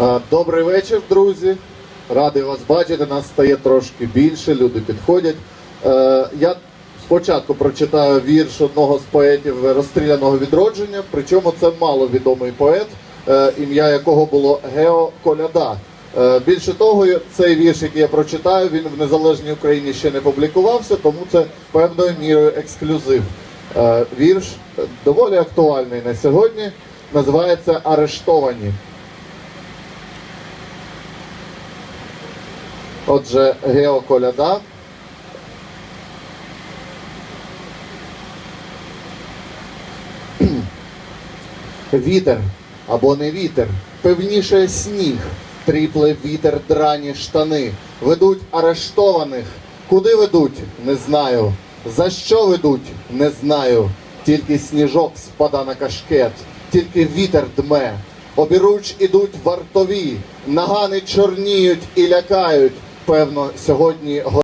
Е, Добрий вечір, друзі. Радий вас бачити. Нас стає трошки більше, люди підходять. Е, Я спочатку прочитаю вірш одного з поетів розстріляного відродження, причому це маловідомий поет, е, ім'я якого було Гео Коляда. Більше того, цей вірш, який я прочитаю, він в незалежній Україні ще не публікувався, тому це певною мірою ексклюзив. Вірш доволі актуальний на сьогодні. Називається Арештовані. Отже, Гео Коляда. Вітер або не вітер, певніше сніг, тріпле вітер драні штани, ведуть арештованих. Куди ведуть? Не знаю. За що ведуть? Не знаю. Тільки сніжок спада на кашкет, тільки вітер дме. Обіруч ідуть вартові, нагани чорніють і лякають. Певно, сьогодні